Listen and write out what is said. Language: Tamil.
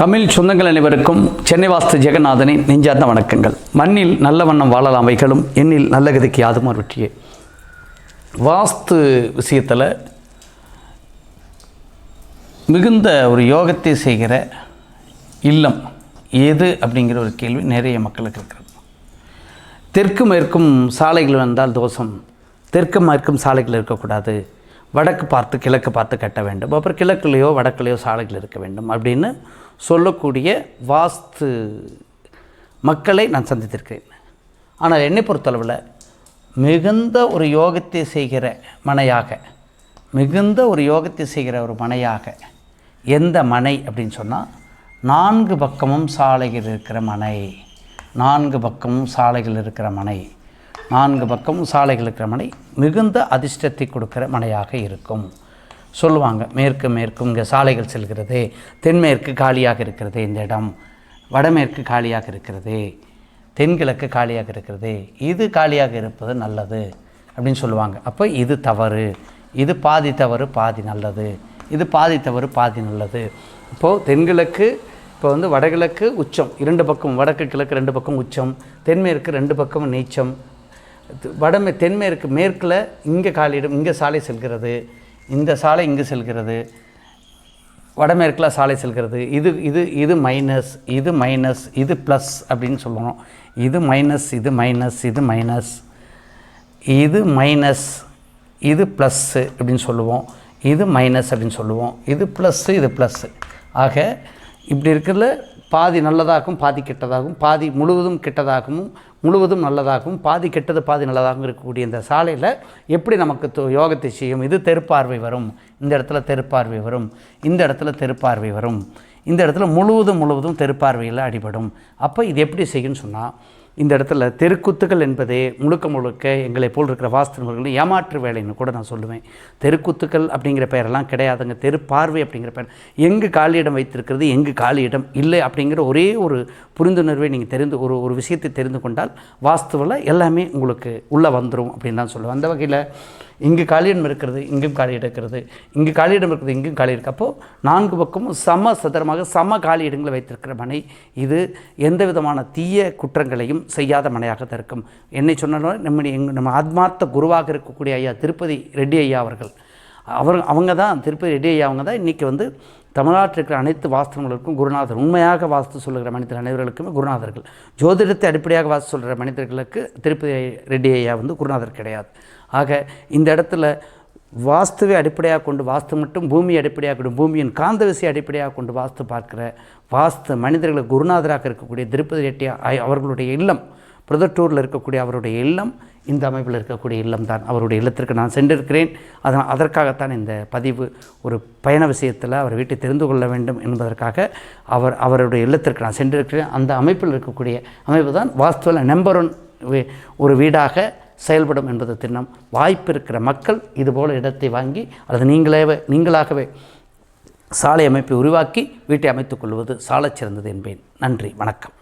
தமிழ் சொந்தங்கள் அனைவருக்கும் சென்னை வாஸ்து ஜெகநாதனின் நெஞ்சார்ந்த வணக்கங்கள். மண்ணில் நல்ல வண்ணம் வாழலாம் வைகளும் எண்ணில் நல்ல கதிக்கு யாதுமார் வெற்றியே. வாஸ்து விஷயத்தில் மிகுந்த ஒரு யோகத்தை செய்கிற இல்லம் எது அப்படிங்கிற ஒரு கேள்வி நிறைய மக்களுக்கு இருக்கிறது. தெற்கு மேற்கும் சாலைகள் வந்தால் தோஷம். தெற்கு மேற்கும் சாலைகள் இருக்கக்கூடாது. வடக்கு பார்த்து கிழக்கு பார்த்து கட்ட வேண்டும். அப்புறம் கிழக்குலேயோ வடக்குலேயோ சாலைகள் இருக்க வேண்டும் அப்படின்னு சொல்லக்கூடிய வாஸ்து மக்களை நான் சந்தித்திருக்கிறேன். ஆனால் என்னை பொறுத்தளவில் மிகுந்த ஒரு யோகத்தை செய்கிற மனையாக மிகுந்த ஒரு யோகத்தை செய்கிற ஒரு மனையாக எந்த மனை அப்படின்னு சொன்னால் நான்கு பக்கமும் சாலைகள் இருக்கிற மனை நான்கு பக்கமும் சாலைகள் இருக்கிற மனை நான்கு பக்கமும் சாலைகள் இருக்கிற மனை மிகுந்த அதிர்ஷ்டத்தை கொடுக்கிற மனையாக இருக்கும். சொல்லுவாங்க மேற்கு மேற்கும் இங்கே சாலைகள் செல்கிறது தென்மேற்கு காலியாக இருக்கிறது இந்த இடம் வடமேற்கு காலியாக இருக்கிறது தென்கிழக்கு காலியாக இருக்கிறது இது காலியாக இருப்பது நல்லது அப்படின்னு சொல்லுவாங்க. அப்போ இது தவறு இது பாதி தவறு பாதி நல்லது இது பாதி தவறு பாதி நல்லது. இப்போது தென்கிழக்கு இப்போ வந்து வடகிழக்கு உச்சம் இரண்டு பக்கம் வடக்கு கிழக்கு ரெண்டு பக்கம் உச்சம் தென்மேற்கு ரெண்டு பக்கம் நீச்சம் வடமே தென்மேற்கு மேற்கில் இங்கே காலியிடம் இங்கே சாலை செல்கிறது இந்த சாலை இங்கு செல்கிறது. வடமேற்கில் சாலை செல்கிறது. இது இது இது மைனஸ் இது மைனஸ் இது ப்ளஸ் அப்படின்னு சொல்லுவோம். இது மைனஸ் இது மைனஸ் இது மைனஸ் இது மைனஸ் இது ப்ளஸ்ஸு அப்படின்னு சொல்லுவோம். இது மைனஸ் அப்படின்னு சொல்லுவோம். இது ப்ளஸ்ஸு இது ப்ளஸ்ஸு ஆக இப்படி இருக்கிறதுல பாதி நல்லதாகவும் பாதி கெட்டதாகவும் பாதி முழுவதும் கெட்டதாகவும் முழுவதும் நல்லதாகவும் பாதி கெட்டது பாதி நல்லதாகவும் இருக்கக்கூடிய இந்த சாலையில் எப்படி நமக்கு யோகத்தை செய்யும்? இது தெருப்பார்வை வரும். இந்த இடத்துல தெருப்பார்வை வரும். இந்த இடத்துல தெருப்பார்வை வரும். இந்த இடத்துல முழுவதும் முழுவதும் தெருப்பார்வையில் அடிபடும். அப்போ இது எப்படி செய்யும்னு சொன்னால் இந்த இடத்துல தெருக்குத்துகள் என்பதே முழுக்க முழுக்க எங்களை போல் இருக்கிற வாஸ்தவர்களும் ஏமாற்று வேலைன்னு கூட நான் சொல்லுவேன். தெருக்குத்துக்கள் அப்படிங்கிற பெயரெல்லாம் கிடையாதுங்க. தெருப்பார்வை அப்படிங்கிற பெயர். எங்கு காலியிடம் வைத்திருக்கிறது எங்கு காலியிடம் இல்லை அப்படிங்கிற ஒரே ஒரு புரிந்துணர்வை நீங்கள் தெரிந்து ஒரு ஒரு விஷயத்தை தெரிந்து கொண்டால் வாஸ்துவில் எல்லாமே உங்களுக்கு உள்ளே வந்துடும் அப்படின்னு தான் சொல்லுவேன். அந்த வகையில் இங்கு காலியிடம் இருக்கிறது இங்கும் காலியிடம் இருக்கிறது இங்கு காலியிடம் இருக்கிறது இங்கும் காலி இருக்கு. அப்போது நான்கு பக்கமும் சம சதுரமாக சம காலியிடங்களை வைத்திருக்கிற மனை. இது எந்த விதமான தீய குற்றங்களையும் செய்யாத மனையாக தான் இருக்கும். என்னை சொன்னாலும் நம்ம நம்ம ஆத்மார்த்த குருவாக இருக்கக்கூடிய ஐயா திருப்பதி ரெட்டி ஐயா அவர்கள் அவர் அவங்க தான் திருப்பதி ரெட்டி அவங்க தான் இன்றைக்கி வந்து தமிழ்நாட்டில் இருக்கிற அனைத்து வாஸ்தவங்களுக்கும் குருநாதர். உண்மையாக வாஸ்து சொல்லுகிற மனிதர் அனைவர்களுக்குமே குருநாதர்கள். ஜோதிடத்தை அடிப்படையாக வாஸ்து சொல்கிற மனிதர்களுக்கு திருப்பதி ரெட்டி ஐயா வந்து குருநாதர் கிடையாது. ஆக இந்த இடத்துல வாஸ்துவை அடிப்படையாக கொண்டு வாஸ்து மட்டும் பூமியை அடிப்படையாக கொண்டு பூமியின் காந்த விசையை அடிப்படையாக கொண்டு வாஸ்து பார்க்கிற வாஸ்து மனிதர்களை குருநாதராக இருக்கக்கூடிய திருப்பதி ரெட்டி ஐ- அவர்களுடைய இல்லம் பிரதட்டூரில் இருக்கக்கூடிய அவருடைய இல்லம் இந்த அமைப்பில் இருக்கக்கூடிய இல்லம் தான். அவருடைய இல்லத்திற்கு நான் சென்றிருக்கிறேன். அதனால் அதற்காகத்தான் இந்த பதிவு ஒரு பயண விஷயத்தில் அவர் வீட்டை தெரிந்து கொள்ள வேண்டும் என்பதற்காக அவர் அவருடைய இல்லத்திற்கு நான் சென்றிருக்கிறேன். அந்த அமைப்பில் இருக்கக்கூடிய அமைப்பு தான் வாஸ்துவில் நம்பர் ஒன் ஒரு வீடாக செயல்படும் என்பது திண்ணம். வாய்ப்பு இருக்கிற மக்கள் இதுபோல் இடத்தை வாங்கி அல்லது நீங்களே நீங்களாகவே சாலை அமைப்பை உருவாக்கி வீட்டை அமைத்துக் கொள்வது சாலச் சிறந்தது என்பேன். நன்றி வணக்கம்.